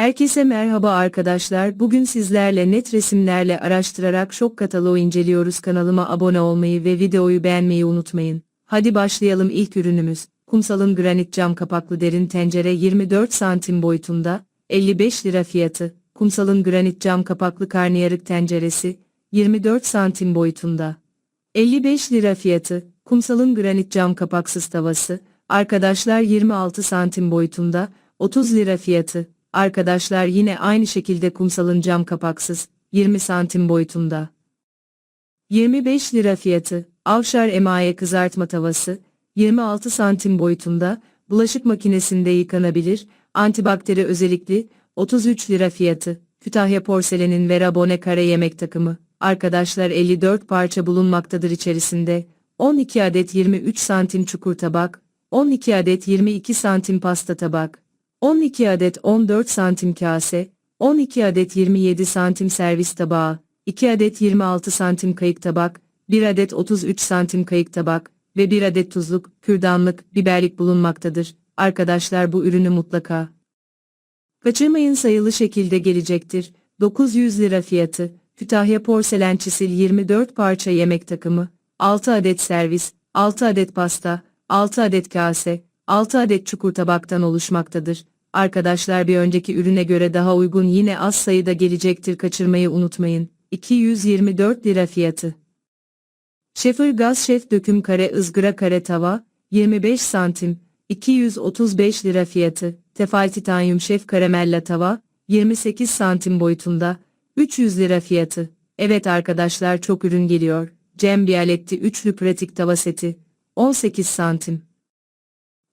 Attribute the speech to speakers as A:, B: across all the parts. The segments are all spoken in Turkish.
A: Herkese merhaba arkadaşlar. Bugün sizlerle net resimlerle araştırarak şok kataloğu inceliyoruz. Kanalıma abone olmayı ve videoyu beğenmeyi unutmayın. Hadi başlayalım ilk ürünümüz. Kumsal'ın granit cam kapaklı derin tencere 24 santim boyutunda, 55 lira fiyatı. Kumsal'ın granit cam kapaklı karnıyarık tenceresi, 24 santim boyutunda. 55 lira fiyatı. Kumsal'ın granit cam kapaksız tavası, arkadaşlar 26 santim boyutunda, 30 lira fiyatı. Arkadaşlar yine aynı şekilde kumsalın cam kapaksız, 20 santim boyutunda. 25 lira fiyatı, Avşar emaye kızartma tavası, 26 santim boyutunda, bulaşık makinesinde yıkanabilir, antibakteri özellikli, 33 lira fiyatı, Kütahya porselenin Vera Bone kare yemek takımı, arkadaşlar 54 parça bulunmaktadır içerisinde, 12 adet 23 santim çukur tabak, 12 adet 22 santim pasta tabak, 12 adet 14 santim kase, 12 adet 27 santim servis tabağı, 2 adet 26 santim kayık tabak, 1 adet 33 santim kayık tabak ve 1 adet tuzluk, kürdanlık, biberlik bulunmaktadır. Arkadaşlar bu ürünü mutlaka kaçırmayın sayılı şekilde gelecektir. 900 lira fiyatı, Kütahya porselen çisil 24 parça yemek takımı, 6 adet servis, 6 adet pasta, 6 adet kase, 6 adet çukur tabaktan oluşmaktadır. Arkadaşlar bir önceki ürüne göre daha uygun yine az sayıda gelecektir kaçırmayı unutmayın. 224 lira fiyatı. Şefir gaz şef döküm kare ızgara kare tava, 25 santim, 235 lira fiyatı. Tefal titanyum şef karamella tava, 28 santim boyutunda, 300 lira fiyatı. Evet arkadaşlar çok ürün geliyor. Cem Bialetti üçlü pratik tava seti, 18 santim.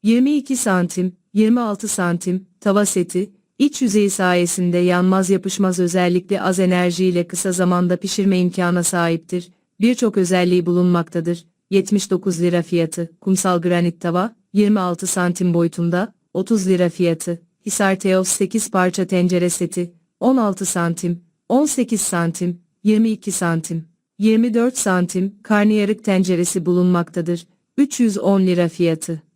A: 22 santim, 26 santim, tava seti, iç yüzeyi sayesinde yanmaz yapışmaz özellikle az enerjiyle kısa zamanda pişirme imkana sahiptir. Birçok özelliği bulunmaktadır. 79 lira fiyatı, kumsal granit tava, 26 santim boyutunda, 30 lira fiyatı, Hisar Teos 8 parça tencere seti, 16 santim, 18 santim, 22 santim, 24 santim, karnıyarık tenceresi bulunmaktadır. 310 lira fiyatı.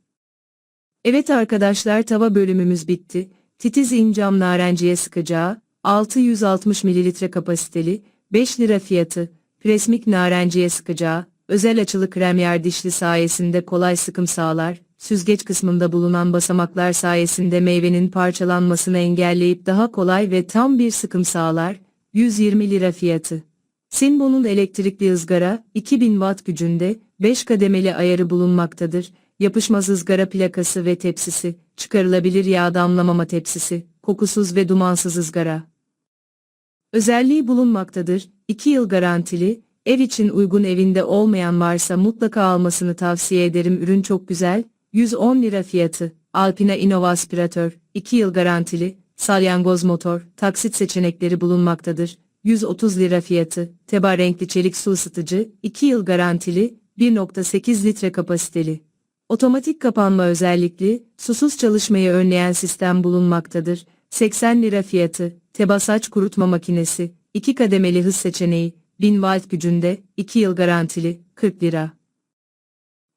A: Evet arkadaşlar tava bölümümüz bitti. Titiz incam narenciye sıkacağı, 660 ml kapasiteli, 5 lira fiyatı, presmik narenciye sıkacağı, özel açılı kremyer dişli sayesinde kolay sıkım sağlar, süzgeç kısmında bulunan basamaklar sayesinde meyvenin parçalanmasını engelleyip daha kolay ve tam bir sıkım sağlar, 120 lira fiyatı. Sinbo'nun elektrikli ızgara, 2000 watt gücünde, 5 kademeli ayarı bulunmaktadır, yapışmaz ızgara plakası ve tepsisi, çıkarılabilir yağ damlamama tepsisi, kokusuz ve dumansız ızgara. Özelliği bulunmaktadır, 2 yıl garantili, ev için uygun evinde olmayan varsa mutlaka almasını tavsiye ederim ürün çok güzel, 110 lira fiyatı, Alpina Innova aspiratör, 2 yıl garantili, salyangoz motor, taksit seçenekleri bulunmaktadır, 130 lira fiyatı, teba renkli çelik su ısıtıcı, 2 yıl garantili, 1.8 litre kapasiteli. Otomatik kapanma özellikli, susuz çalışmayı önleyen sistem bulunmaktadır. 80 lira fiyatı, teba saç kurutma makinesi, 2 kademeli hız seçeneği, 1000 watt gücünde, 2 yıl garantili, 40 lira.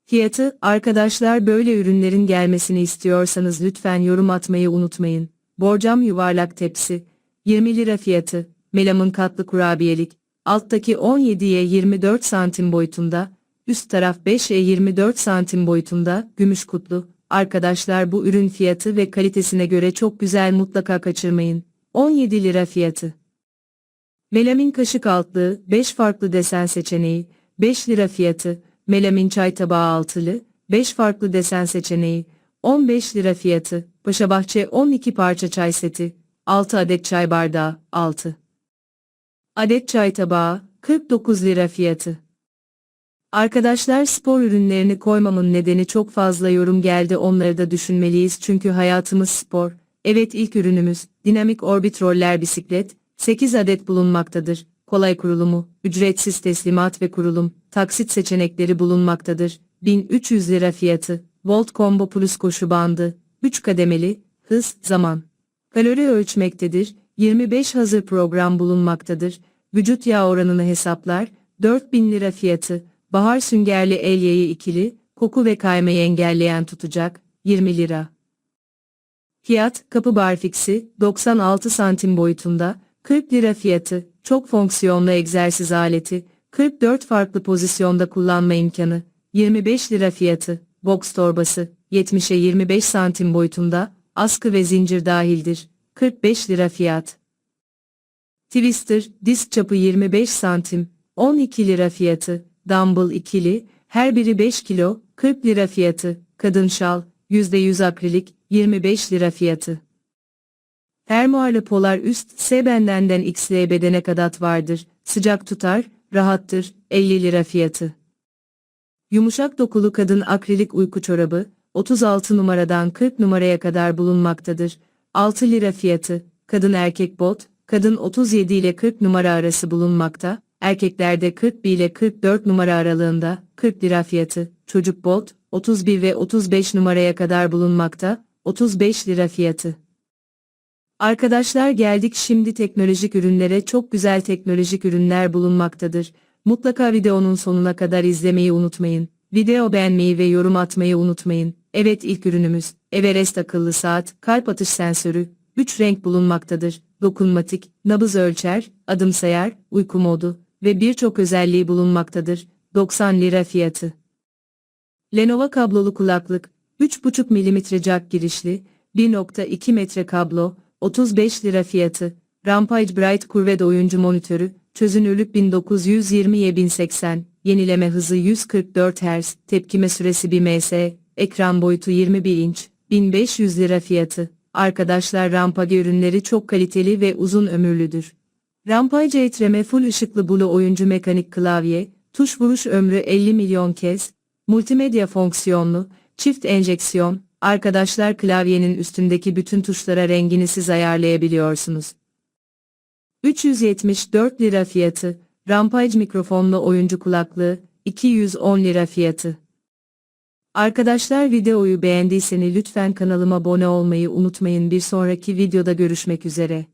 A: Fiyatı, arkadaşlar böyle ürünlerin gelmesini istiyorsanız lütfen yorum atmayı unutmayın. Borcam yuvarlak tepsi, 20 lira fiyatı, melamın katlı kurabiyelik, alttaki 17'ye 24 santim boyutunda, üst taraf 5'e 24 santim boyutunda, gümüş kutlu. Arkadaşlar bu ürün fiyatı ve kalitesine göre çok güzel mutlaka kaçırmayın. 17 lira fiyatı. Melamin kaşık altlığı, 5 farklı desen seçeneği, 5 lira fiyatı. Melamin çay tabağı altılı, 5 farklı desen seçeneği, 15 lira fiyatı. Paşabahçe 12 parça çay seti, 6 adet çay bardağı, 6 adet çay tabağı, 49 lira fiyatı. Arkadaşlar spor ürünlerini koymamın nedeni çok fazla yorum geldi onları da düşünmeliyiz çünkü hayatımız spor. Evet ilk ürünümüz, dinamik orbit roller bisiklet, 8 adet bulunmaktadır. Kolay kurulumu, ücretsiz teslimat ve kurulum, taksit seçenekleri bulunmaktadır. 1300 lira fiyatı, Volt Combo Plus koşu bandı, 3 kademeli, hız, zaman. Kalori ölçmektedir, 25 hazır program bulunmaktadır. Vücut yağ oranını hesaplar, 4000 lira fiyatı, bahar süngerli el yayı ikili, koku ve kaymayı engelleyen tutacak, 20 lira. Fiyat, kapı barfiksi, 96 santim boyutunda, 40 lira fiyatı, çok fonksiyonlu egzersiz aleti, 44 farklı pozisyonda kullanma imkanı, 25 lira fiyatı, box torbası, 70'e 25 santim boyutunda, askı ve zincir dahildir, 45 lira fiyat. Twister, disk çapı 25 santim, 12 lira fiyatı, dumbbell ikili, her biri 5 kilo, 40 lira fiyatı, kadın şal, %100 akrilik, 25 lira fiyatı. Fermuarlı polar üst, S bendenden XL bedene kadat vardır, sıcak tutar, rahattır, 50 lira fiyatı. Yumuşak dokulu kadın akrilik uyku çorabı, 36 numaradan 40 numaraya kadar bulunmaktadır, 6 lira fiyatı, kadın erkek bot, kadın 37 ile 40 numara arası bulunmakta, erkeklerde 41 ile 44 numara aralığında, 40 lira fiyatı, çocuk bot, 31 ve 35 numaraya kadar bulunmakta, 35 lira fiyatı. Arkadaşlar geldik şimdi teknolojik ürünlere çok güzel teknolojik ürünler bulunmaktadır. Mutlaka videonun sonuna kadar izlemeyi unutmayın. Video beğenmeyi ve yorum atmayı unutmayın. Evet ilk ürünümüz, Everest akıllı saat, kalp atış sensörü, 3 renk bulunmaktadır. Dokunmatik, nabız ölçer, adım sayar, uyku modu ve birçok özelliği bulunmaktadır. 90 lira fiyatı. Lenovo kablolu kulaklık, 3,5 mm jack girişli, 1.2 metre kablo, 35 lira fiyatı. Rampage Bright Curved oyuncu monitörü, çözünürlük 1920 1080, yenileme hızı 144 Hz, tepkime süresi 1 ms, ekran boyutu 21 inç, 1500 lira fiyatı. Arkadaşlar Rampage ürünleri çok kaliteli ve uzun ömürlüdür. Rampage etreme full ışıklı bulu oyuncu mekanik klavye, tuş vuruş ömrü 50 milyon kez, multimedya fonksiyonlu, çift enjeksiyon, arkadaşlar klavyenin üstündeki bütün tuşlara rengini siz ayarlayabiliyorsunuz. 374 lira fiyatı, Rampage mikrofonlu oyuncu kulaklığı, 210 lira fiyatı. Arkadaşlar videoyu beğendiyseniz lütfen kanalıma abone olmayı unutmayın bir sonraki videoda görüşmek üzere.